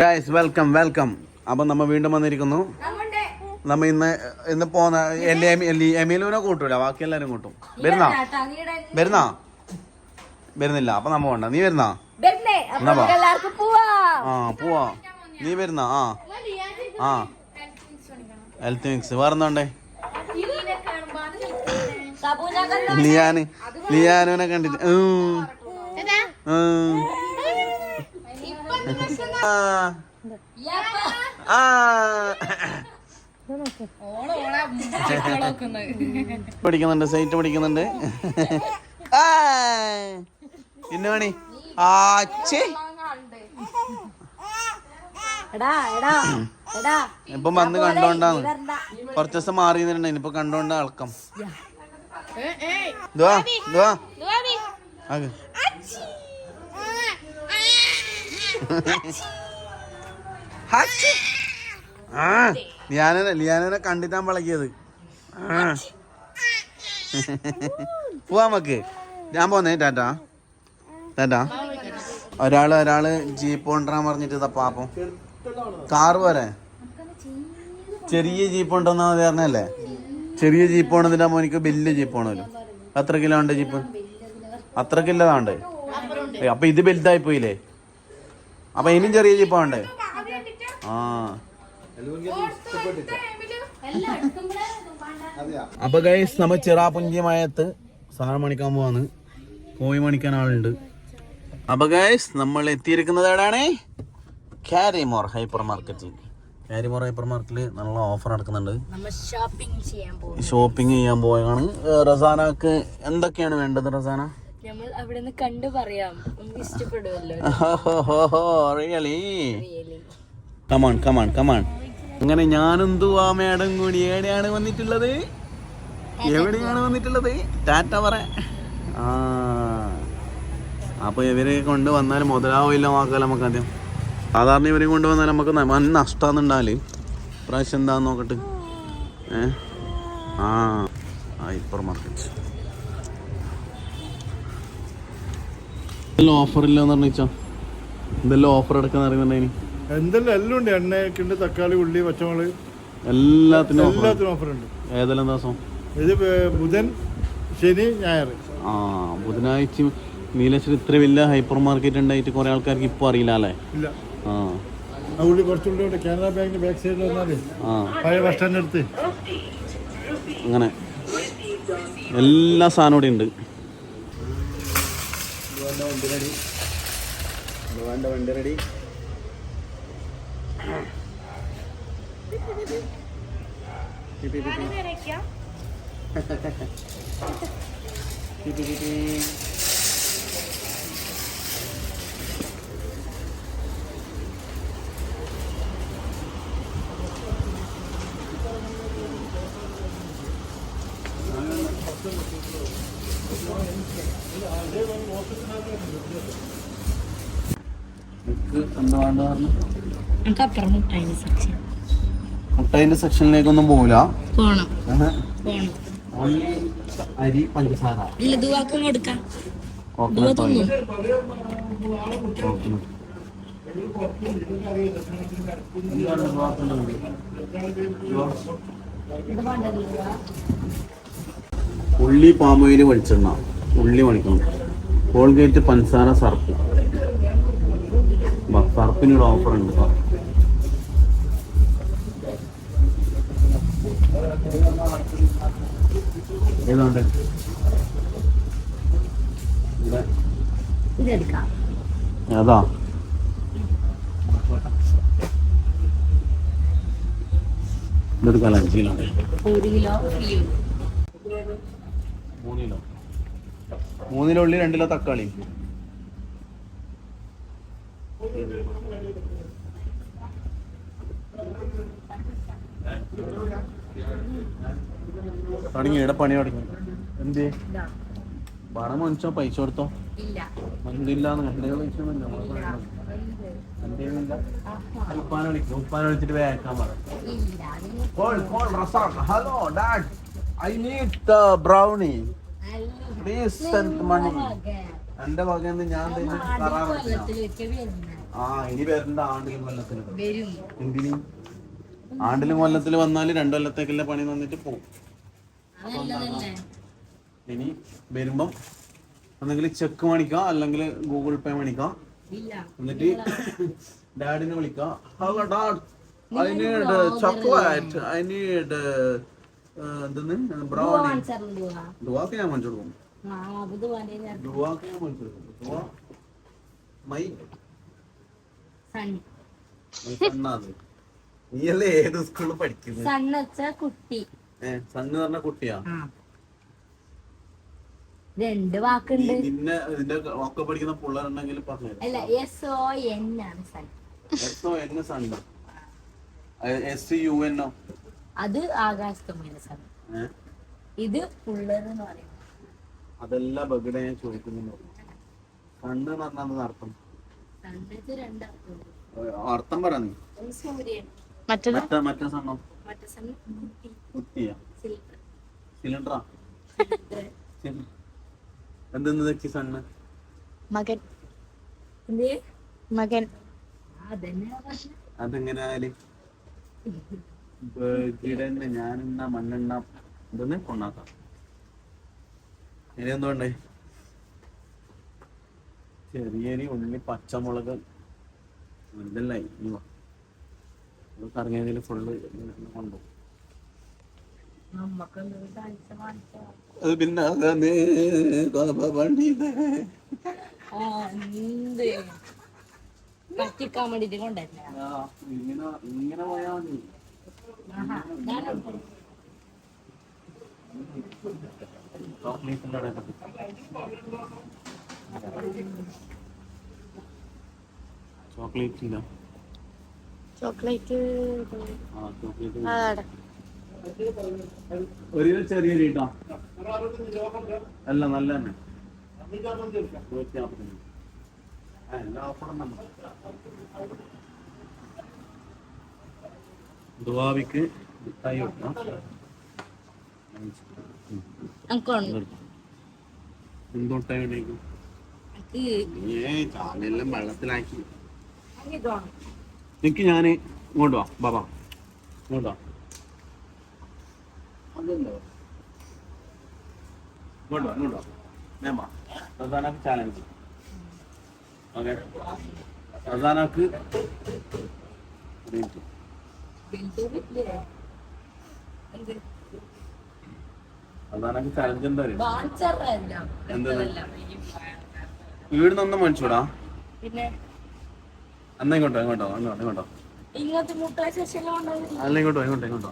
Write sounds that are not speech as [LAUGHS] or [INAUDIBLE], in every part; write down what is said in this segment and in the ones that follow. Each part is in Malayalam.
ഗൈസ് വെൽക്കം വെൽക്കം അപ്പം നമ്മ വീണ്ടും വന്നിരിക്കുന്നു. നമ്മ ഇന്ന് ഇന്ന് പോന്ന എമീലുവിനെ കൂട്ടൂല. ബാക്കി എല്ലാരും കൂട്ടും. വരുന്നാ? വരുന്നാ? വരുന്നില്ല. അപ്പൊ നമ്മ വേണ്ട നീ വരുന്നാ? ആ പോവാ. നീ വരുന്നാ? ആ. ആ. ഹെൽത്ത് മിക്സ് വേറെന്താണ്ടേ ലിയാന് ലിയാനുവിനെ കണ്ടിട്ട്. പഠിക്കുന്നുണ്ട് സൈറ്റ് പഠിക്കുന്നുണ്ട്. ഇന്ന ആച്ചേ എടാ എടാ ഇപ്പം വന്ന് കണ്ടോണ്ടാന്ന് കുറച്ച് ദിവസം മാറി നിന്നിട്ടുണ്ട് ഇനിയിപ്പോ കണ്ടോണ്ട അളക്കം. ദുവാ ദുവാ. ആകെ. ആ ലിയാനെ ലിയാനെ കണ്ടിട്ടാൻ പളക്കിയത് ആ. പോവാ നമുക്ക്. ഞാൻ പോന്നേ ടാറ്റാ. ടാറ്റാ. ഒരാൾ ഒരാൾ ജീപ്പ് കൊണ്ടുവരാൻ പറഞ്ഞിട്ട് ഇതാ പാപ്പം കാറ് പോരെ? ചെറിയ ജീപ്പ് ഉണ്ടെന്നാ പറഞ്ഞല്ലേ? ചെറിയ ജീപ്പ് വേണമെന്നില്ല മോനിക്ക് വലിയ ജീപ്പ് ആണല്ലോ എത്ര കിലോ ഉണ്ട് ജീപ്പ്? അത്ര കിലോ ഉണ്ട് അപ്പൊ ഇത് വലുതായി പോയില്ലേ അപ്പൊ ഇനിയും ചെറിയ ജീപ്പ് വേണ്ടേ ആ. അപ്പൊ ഗൈസ് നമ്മ ചിറാപുഞ്ചി മയത്ത് സാധനം മണിക്കാൻ പോവാന്ന് കോഴി മണിക്കാൻ ആളുണ്ട്. അപ്പൊ ഗൈസ് നമ്മൾ എത്തിയിരിക്കുന്നത് എവിടെയാണ് കാരിമോർ ഹൈപ്പർ മാർക്കറ്റിൽ കാരിമോർ ഹൈപ്പർ മാർക്കറ്റിൽ നല്ല ഓഫർ നടക്കുന്നുണ്ട്. ഷോപ്പിംഗ് ചെയ്യാൻ ഏഹ് റസാനക്ക് എന്തൊക്കെയാണ് വേണ്ടത് റസാന? നമ്മൾ അവിടെ നിന്ന് കണ്ടു പറയാം. നമുക്ക് ഇഷ്ടപ്പെടുമല്ലോ really? Come on come on come on അങ്ങനെ ഞാനെന്തുവാ മേഡം കൂടി എവിടെയാണ് വന്നിട്ടുള്ളത്? എവിടെയാണ് വന്നിട്ടുള്ളത്? ടാറ്റ പറ. ആ. അപ്പൊ ഇവരെ കൊണ്ട് വന്നാൽ മുതലാവില്ല വാക്കാൽ നമുക്ക് ആദ്യം. സാധാരണ ഇവരെ കൊണ്ട് വന്നാൽ നമുക്ക് നഷ്ടാന്നുണ്ടാൽ പ്രാവശ്യം എന്താന്ന് നോക്കട്ടെ. ഏ? ആ ഹൈപ്പർ മാർക്കറ്റ് ഓഫർ ഇല്ലെന്ന് പറഞ്ഞാ എന്തെല്ലാം ഓഫർ എടുക്കാൻ അറിയുന്നുണ്ടായിനി എന്തെല്ലാം എല്ലാം ഉണ്ട്. എണ്ണയൊക്കെ ഉണ്ട് തക്കാളി ഉള്ളി പച്ചമുളക്. എല്ലാത്തിനും എല്ലാത്തിനും ഓഫർ ഉണ്ട്. ഏതെല്ലാം ദിവസം? ഇത് ബുധൻ ശനി ഞായർ ആ ബുധനാഴ്ച നീലേശ്വരം ഇത്ര വലിയ ഹൈപ്പർ മാർക്കറ്റ് ഉണ്ടായിട്ട് കുറെ ആൾക്കാർക്ക് ഇപ്പോൾ അറിയില്ല അല്ലേ? ഇല്ല. ആ. ഉള്ളി കുറച്ചുള്ളി ഉണ്ട്. കാനറ ബാങ്കിന്റെ ബാക്ക് സൈഡിൽ വന്നാൽ പഴയ ബസ് സ്റ്റാൻഡിന്റെ അങ്ങനെ. എല്ലാ സാധനവും ഇവിടെ ഉണ്ട്. വണ്ടി റെഡി ഭഗവാന്റെ വണ്ടി ready T T T section സെക്ഷനിലേക്കൊന്നും പോകില്ല പോണം. പോണം. ഓൺലി അരി പഞ്ചസാര. ഉള്ളി പാമോയിൽ വെളിച്ചെണ്ണ. ഉള്ളി മണിക്കണം. കോൾഗേറ്റ് പഞ്ചസാര സർപ്പ്. സർപ്പിനൊരു ഓഫർ ഉണ്ട് ഏതാണ്ട്? അതാ. അഞ്ച് കിലോ ഒരു കിലോ മൂന്ന് കിലോ. മൂന്ന് കിലോ ഉള്ളി രണ്ട് കിലോ തക്കാളി. തുടങ്ങി ഇവിടെ പണി തുടങ്ങി? എന്തേ? പണം മനുഷ്യ പൈസ കൊടുത്തോ? ഉപ്പാനെ വിളിക്കും. ഉപ്പാനെ വിളിച്ചിട്ട് വേക്കാൻ പറ. Dad. I need. Brownie. Please send need എന്റെ വകന്ന് ഞാൻ ആ ഇനി വരണ്ട ആണ്ടിലും കൊല്ലത്തിലും എന്തിനു? ആണ്ടിലും കൊല്ലത്തിൽ വന്നാൽ രണ്ടു കൊല്ലത്തേക്കുള്ള പണി വന്നിട്ട് പോകും ഇനി വരുമ്പം ഒന്നെങ്കിൽ ചെക്ക് മേടിക്കാം അല്ലെങ്കിൽ ഗൂഗിൾ പേ മേടിക്കാം. എന്നിട്ട് ഡാഡിനെ വിളിക്കാം. Hello dad I need chocolate I need എന്തെന്ന്? ബ്രൗണി ദുവാക്ക് ഞാൻ മേടിച്ചു കൊടുക്കും മൈ. നീയല്ലേ ഏത് സ്കൂളിൽ പഠിക്കുന്നത് സണ്ണ് വെച്ച കുട്ടി. സണ്ണ് പറഞ്ഞ കുട്ടിയാ? രണ്ട് വാക്കുണ്ട്. നിന്നെ ഇതിന്റെ ഒക്കെ പഠിക്കുന്ന പിള്ളേരുണ്ടെങ്കിൽ പറഞ്ഞു അല്ല എസ് ഒ എൻ ആണ് sun. S O N sun S U N അത് സൺ. ഏഹ് ഇത് പുള്ളർ എന്ന് പറയുന്നത്. അതെല്ലാം ബഗിടെ ഞാൻ ചോദിക്കുന്നു കണ്ണ് എന്ന് പറഞ്ഞാൽ അർത്ഥം? അർത്ഥം പറ നീ. മറ്റേ മറ്റേ സണ്ണം മറ്റേ സൺ കുട്ടി സിലിണ്ടറാ? എന്തെന്ന് വെച്ചി സണ്ണ് മകൻ. എന്ത്? മകൻ. അതെങ്ങനെ ആയാലും? ഞാനെണ്ണ മണ്ണെണ്ണ എന്തെന്ന് കൊണ്ടാക്കാം. ഇനി എന്തുകൊണ്ടേ ചെറിയരി ഉള്ളി പച്ചമുളക് ഇതല്ല ഇനി. ഇത് കറങ്ങിയതിൽ ഫുള്ള് കൊണ്ടുപോകും അത് പിന്നെ അതാണ് പറ്റിക്കാൻ വേണ്ടിട്ട് കൊണ്ടുവരുന്ന ഇങ്ങനെ പോയാ മതി. ചോക്ലേറ്റിന്റെ അടക്കത്ത് ചോക്ലേറ്റ് ഇല്ല ചോക്ലേറ്റ് ഒരു ചെറിയ രീട്ടോ അല്ല നല്ല തന്നെ. നൂറ്റി നാപ്പത്തഞ്ച്. ആ, എല്ലാ ഓഫറും നമ്മൾ ദുവാവിക്ക് മിഠായി വെക്കണം ചാലെല്ലാം വെള്ളത്തിലാക്കി. നിക്ക് ഞാൻ ഇങ്ങോട്ട് വാ ബാബാ ഇങ്ങോട്ട് വാ. ഇങ്ങോട്ട് വാ ഇങ്ങോട്ട് വാ. മേമ റസാനാക്ക് ചാലഞ്ച് ഓക്കെ. റസാനാക്ക് മിനിറ്റ് ബിൽഡില്ലേ എന്ത്? റസാനാക്ക് ചലഞ്ച് എന്താ വീട് നന്നും മനസ്സിലൂടാ പിന്നെ? എന്നാ ഇങ്ങോട്ടോ ഇങ്ങോട്ടോ ഇങ്ങോട്ടോ അല്ല ഇങ്ങോട്ടോ ഇങ്ങോട്ടോ ഇങ്ങോട്ടോ.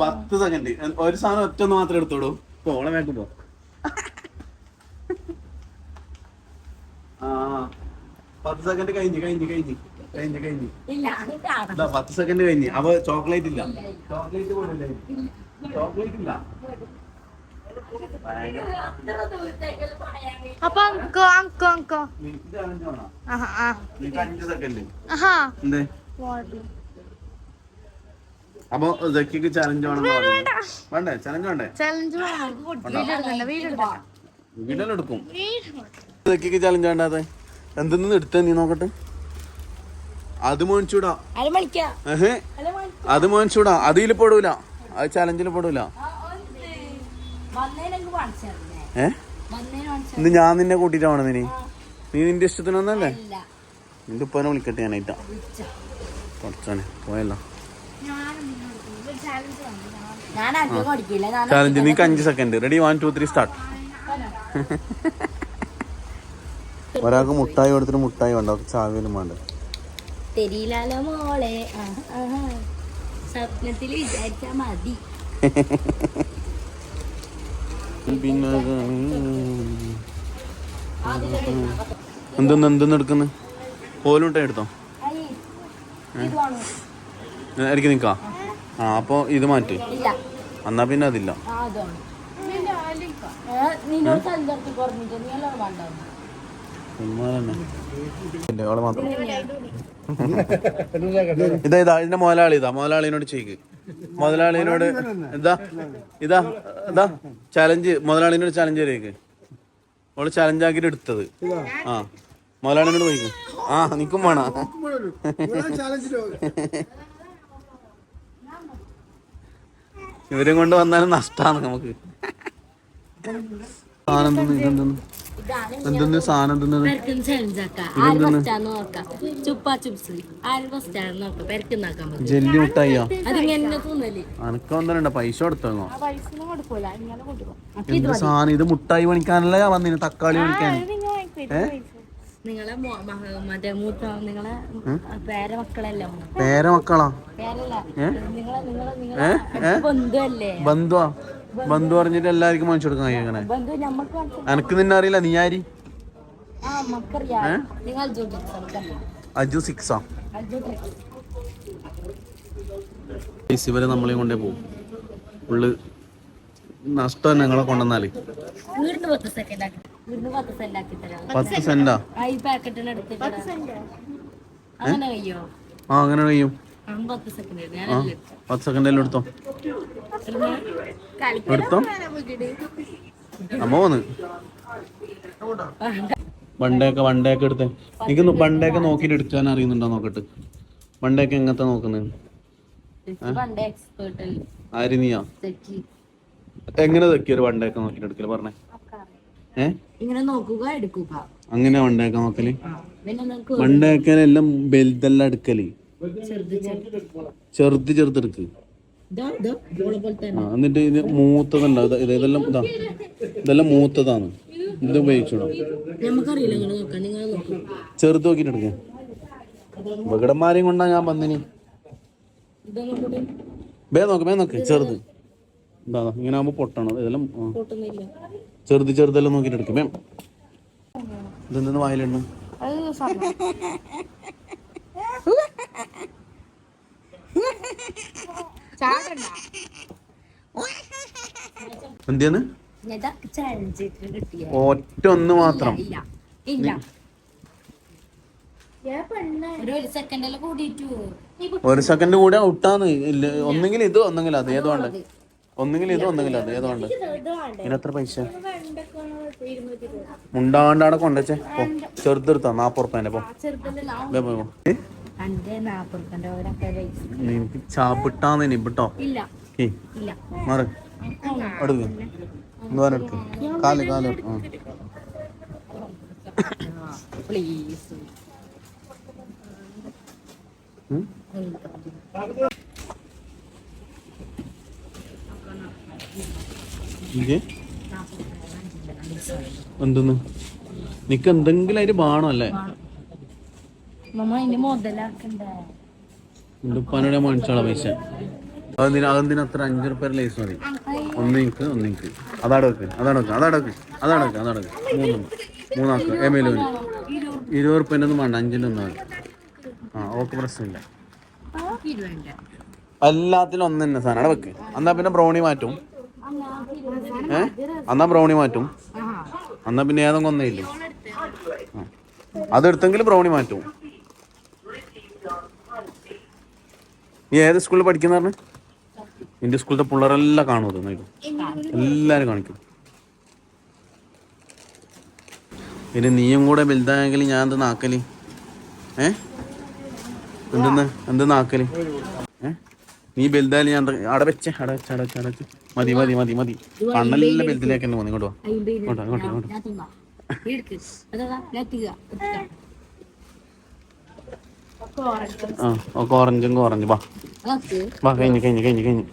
പത്ത് സെക്കൻഡ് ഒരു സാധനം ഒറ്റ ഒന്ന് മാത്രം എടുത്തോളൂ. പോളെ വേക്ക് പോ ആ പത്ത് സെക്കൻഡ് കഴിഞ്ഞ് കഴിഞ്ഞ് കഴിഞ്ഞ് കഴിഞ്ഞ് കഴിഞ്ഞ്. ഇതാ പത്ത് സെക്കൻഡ് കഴിഞ്ഞ്. അവ ചോക്ലേറ്റ് ഇല്ല. ചോക്ലേറ്റ് പോലില്ലേ ചോക്ലേറ്റ് ഇല്ല. അപ്പൊ അങ്കോ അങ്കോ അങ്കോ. വേണോ അപ്പൊ ജക്കിക്ക് ചലഞ്ച് പറഞ്ഞു വേണ്ടേ ചലഞ്ച് വേണ്ടേ. ചലഞ്ച് എടുക്കും ജക്കിക്ക് ചലഞ്ച് വേണ്ടാതെ എന്തെന്ന് എടുത്ത നീ നോക്കട്ടെ. അത് മോനിച്ചൂടാ ഏഹേ? അത് മോനിച്ചൂടാ അതിൽ പെടൂല. അത് ചലഞ്ചിൽ പെടൂല. ഏ ഇന്ന് ഞാൻ നിന്നെ കൂട്ടിട്ട് വേണം നീ നിന്റെ ഇഷ്ടത്തിനൊന്നല്ലേ? നിന്റെ ഉപ്പനെ വിളിക്കട്ടെ ഞാനായിട്ടാ കുറച്ചാണ് പോയല്ലോ. ചലഞ്ച് നീക്ക് അഞ്ച് second ready one two three start ഒരാൾക്ക് മുട്ടായി കൊടുത്തിട്ട് മുട്ടായി വേണ്ട ചാവിയിലും വേണ്ട. തെരിയില്ലാലോ മോളെ. സ്വപ്നത്തിൽ വിചാരിച്ചാ മതി. പിന്നെ എന്തെന്ന് എന്തെന്ന് എടുക്കുന്നു? കോലുണ്ടായി എടുത്തോ? ഇടയ്ക്ക് നിക്കാ ആ അപ്പൊ ഇത് മാറ്റി. ഇല്ല. എന്നാ പിന്നെ അതില്ല. നിന്നോട് സഞ്ചാരത്തിൽ നീ എല്ലാം [LAUGHS] ഇതാ ഇതാ ഇതിന്റെ മുതലാളി ഇതാ മുതലാളിനോട് ചെയ്ക്ക് മുതലാളിനോട് ഇതാ ഇതാ ഇതാ ചലഞ്ച് മുതലാളിനോട് ചലഞ്ച് വരേക്ക് ഓൾ ചലഞ്ച് ആക്കിട്ട് എടുത്തത്. ആ മുതലാളിനോട് പോയിക്ക് ആ നിക്കും വേണ. ഇവരും കൊണ്ട് വന്നാലും നഷ്ടാണ് നമുക്ക്. ആനന്ദം തിന്ന് ഇതെന്തെന്ന്? എന്തെന്ന് സാധനം ജെല്ലി മുട്ടായിയോ? അനക്ക് വന്നിട്ടുണ്ട് പൈസ കൊടുത്തോ എന്ത് സാധനം? ഇത് മുട്ടായി പണിക്കാനല്ലേ വന്നിന് തക്കാളി പണിക്കാൻ. നിങ്ങളെ മറ്റേ മൂത്ത നിങ്ങളെ പേര മക്കളെല്ലാം? മക്കളാ? നിങ്ങളെ നിങ്ങളെ നിങ്ങളെ അടുത്ത ബന്ധുവല്ലേ? ബന്ധുവാ? ബന്ധു പറഞ്ഞിട്ട് എല്ലാവർക്കും വാങ്ങിച്ചു കൊടുക്കാൻ കഴിയങ്ങനെ എനക്ക് നിന്നെ അറിയില്ല നീ ആരി? ആ നമുക്കറിയാം നിങ്ങൾ അൽജോട്ടിക്സ് നമുക്കറിയാം. അജു സിക്സാ. ഇവരെ നമ്മളെ കൊണ്ടേ പോകും ഉള്ളു നഷ്ടം ഞങ്ങളെ കൊണ്ടുവന്നാൽ. പത്ത് ആക്കി വീടിന് പത്ത് സെന്റ് ആ ഈ പാക്കറ്റിന് എടുത്തിട്ട് അങ്ങനെ കഴിയോ. പത്ത് സെക്കൻഡ് എടുത്തോ? എടുത്തോ? അമ്മ പോന്ന് വണ്ടയൊക്കെ വണ്ടയൊക്കെ എടുത്തേ. എനിക്ക് വണ്ടയൊക്കെ നോക്കിട്ട് എടുക്കാൻ അറിയുന്നുണ്ടോ നോക്കട്ട്? വണ്ടയൊക്കെ എങ്ങനത്തെ നോക്കുന്നത് ആര് നീയാ? എങ്ങനെ തെക്കിയൊരു വണ്ടയൊക്കെ നോക്കിട്ട് എടുക്കൽ? പറഞ്ഞേ. ഏ? ഇങ്ങനെ നോക്കുക എടുക്കുക. അങ്ങനെ വണ്ടയൊക്കെ നോക്കൽ? വണ്ടയൊക്കെ എല്ലാം ബെൽതെല്ലാം എടുക്കൽ. ചെറുത് ചെറുത് എടുക്ക് ചെറുതെടുക്ക് എന്നിട്ട് ഇത് മൂത്തതുണ്ടോ ഇത് ഇത് ഇതെല്ലാം ഇതാ ഇതെല്ലാം മൂത്തതാണ്. ഇത് ഉപയോഗിച്ചോളാം. നമുക്കറിയില്ല നിങ്ങൾ നോക്കാം നിങ്ങൾ നോക്കും. ചെറുത് നോക്കിട്ട് എടുക്കാം. വികടന്മാരെയും കൊണ്ടാ ഞാൻ വന്നിനി. ബേ നോക്ക് ബേ നോക്ക് ചെറുത്. എന്താ ഇങ്ങനെ ആകുമ്പോ പൊട്ടണം ഇതെല്ലാം ചെറുത് ചെറുതെല്ലാം നോക്കിട്ട് എടുക്കും വേം. ഇതെന്തെന്ന് വായിലുണ്ട് [LAUGHS] ഒറ്റ ഒന്ന് മാത്രം. ഇല്ല ഇല്ല. ഒരു സെക്കൻഡ് കൂടി ഔട്ടാന്ന് ഇല്ല ഒന്നെങ്കിൽ ഇത് ഒന്നെങ്കിൽ അത്. ഏതോ ഉണ്ട് ഒന്നെങ്കിൽ ഇത് ഒന്നെങ്കിൽ അത്. ഏതോ ഉണ്ട് ഇതിനെത്ര പൈസ? മുണ്ടാണ്ടാണ് കൊണ്ടച്ചേ ചെറുതെടുത്താ നാപ്പത് ഉറുപ്പേന്റെ പോ. ചാപ്പിട്ടാന്ന് ഇനി മാറ്. അടുക്ക് കാൽ കാൽ. പ്ലീസ് എന്തെന്ന്? നിക്ക് എന്തെങ്കിലും അതിന് ബാണോ അല്ലേ മമ്മ അതിന്റെ മുതലാക്കണ്ടേ എന്റെ ഉപ്പാനോടെ മേടിച്ചോളാം പൈസ. അതെന്തിനാ അതെന്തിനാ അത്ര അഞ്ചു റുപ്യ ലേസ് മതി? ഒന്നിക്ക് ഒന്നിക്ക് ഒന്ന് നിക്ക് അതാടെ വെക്ക് അതാടെ വെക്ക് അതാടെ വെക്ക് അതാടെ വെക്ക് അതാടെ വെക്ക്. മൂന്നെണ്ണം. മൂന്നാക്ക് എമേലൂന് ഇരുപത് റുപ്യന്റെ ഒന്നും വേണ്ട അഞ്ചിന്റെ ഒന്നും ആ ഓക്കെ പ്രശ്നമില്ല. എല്ലാത്തിലും ഒന്ന് തന്നെ സാധനം. അവിടെ വെക്ക്. എന്നാ പിന്നെ ബ്രൗണി മാറ്റും. ഏ? എന്നാ ബ്രൗണി മാറ്റും? എന്നാ പിന്നെ ഏതെങ്കിലും ഒന്നേ ഇല്ലേ? അതെടുത്തെങ്കിൽ ബ്രൗണി മാറ്റും. നീ ഏത് സ്കൂളിൽ പഠിക്കുന്ന പറഞ്ഞു? നിന്റെ സ്കൂളിലെ പിള്ളേരെല്ലാം കാണുമോ ഇത് എല്ലാരും കാണിക്കും. പിന്നെ നീയും കൂടെ വലുതായെങ്കിൽ ഞാൻ എന്ത് നാക്കൽ? ഏ? എന്തെന്ന്? എന്ത് നാക്കൽ? ഏ? നീ വലുതായാലും ഞാൻ അട വെച്ചേ അവിടെ വെച്ച് അട വെച്ച് അട വെച്ച്. മതി മതി മതി മതി. കണ്ണെല്ലാം വലുതിലേക്ക് തന്നെ പോകുന്നു ഇങ്ങോട്ട് വാ, ഇങ്ങോട്ട് ഇങ്ങോട്ട് വാ. ഞാൻ തിന്നാ എടുക്ക് അതാ ഞാൻ എത്തിക്കുക എത്തിക്കാം ആ ഒക്കെ ഓറഞ്ചും ഓറഞ്ച്. വാ. വാ കഴിഞ്ഞ് കഴിഞ്ഞ് കഴിഞ്ഞ് കഴിഞ്ഞ്.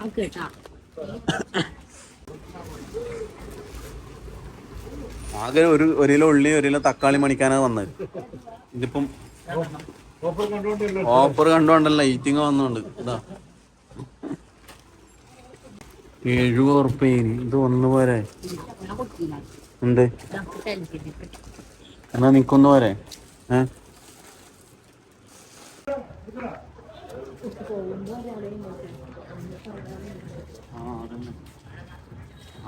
ആകെ ഒരു ഒരു കിലോ ഉള്ളി ഒരു കിലോ തക്കാളി മണിക്കാനാണ് വന്നത്. ഇതിപ്പം ഓഫർ കണ്ടുകൊണ്ടല്ല കണ്ടോണ്ടല്ല ഈറ്റിംഗ് വന്നോണ്ട്. ഇതാ. എഴുപത് ഇത് ഒന്ന് പോരെ. എന്ത്? എന്നാ നിക്കൊന്ന് പോരെ. ഏ?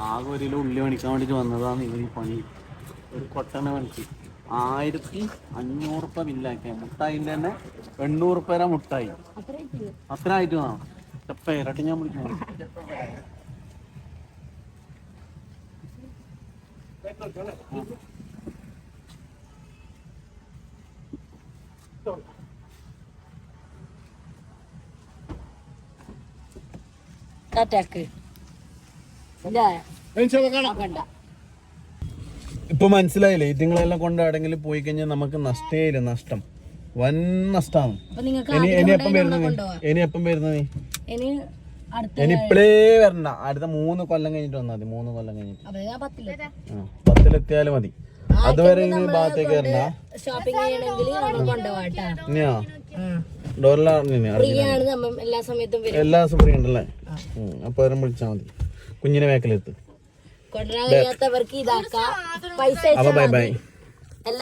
ആകെ ഒരു കിലോ ഉള്ളി മേടിക്കാൻ വേണ്ടിട്ട് വന്നതാണ് ഇവർ പണി. ഒരു കൊട്ടനെ പണിക്ക് ആയിരത്തി അഞ്ഞൂറ് റുപ്യ ബില്ലാക്കിയ മുട്ടായിന്റെ തന്നെ എണ്ണൂറ് റുപ്യ മുട്ടായി. അത്ര ആയിട്ട് വേണം പേരട്ട് ഞാൻ വിളിക്കുന്നു ടാറ്റാക്ക് ഇപ്പൊ മനസ്സിലായില്ലേ? ഇതുങ്ങളെല്ലാം കൊണ്ട് എവിടെങ്കിലും പോയി കഴിഞ്ഞാൽ നമുക്ക് നഷ്ടേയില്ല? നഷ്ടം. വൻ നഷ്ടമാണ് ഇനി ഇനി എപ്പം വരുന്നത് നീ? ഇനി എപ്പം വരുന്നത് നീ? ഇനി അടുത്ത ഇനി ഇപ്പളേ വരണ്ട. അടുത്ത മൂന്ന് കൊല്ലം കഴിഞ്ഞിട്ട് വന്നാൽ മതി. മൂന്ന് കൊല്ലം കഴിഞ്ഞിട്ട്. അപ്പൊ ഞാൻ പത്തില്ല ആ, പത്തിലെത്തിയാലും മതി. അതുവരെ ഇനി ഭാഗത്തേക്ക് വരണ്ട. ഷോപ്പിംഗ് ചെയ്യണമെങ്കിൽ നമ്മൾ ഇനിയാ? ഫ്രീ ആണ് എല്ലാ സമയത്തും വരും. എല്ലാ ദിവസവും ഫ്രീ ഉണ്ടല്ലേ? ഉം, അപ്പൊ അവരെ വിളിച്ചാൽ മതി. കുഞ്ഞിനെ വേക്കലെത്ത് കൊണ്ടുവരാൻ കഴിയാത്തവർക്ക് ഇതാക്കാം. പൈസ അപ്പൊ ബൈ ബൈ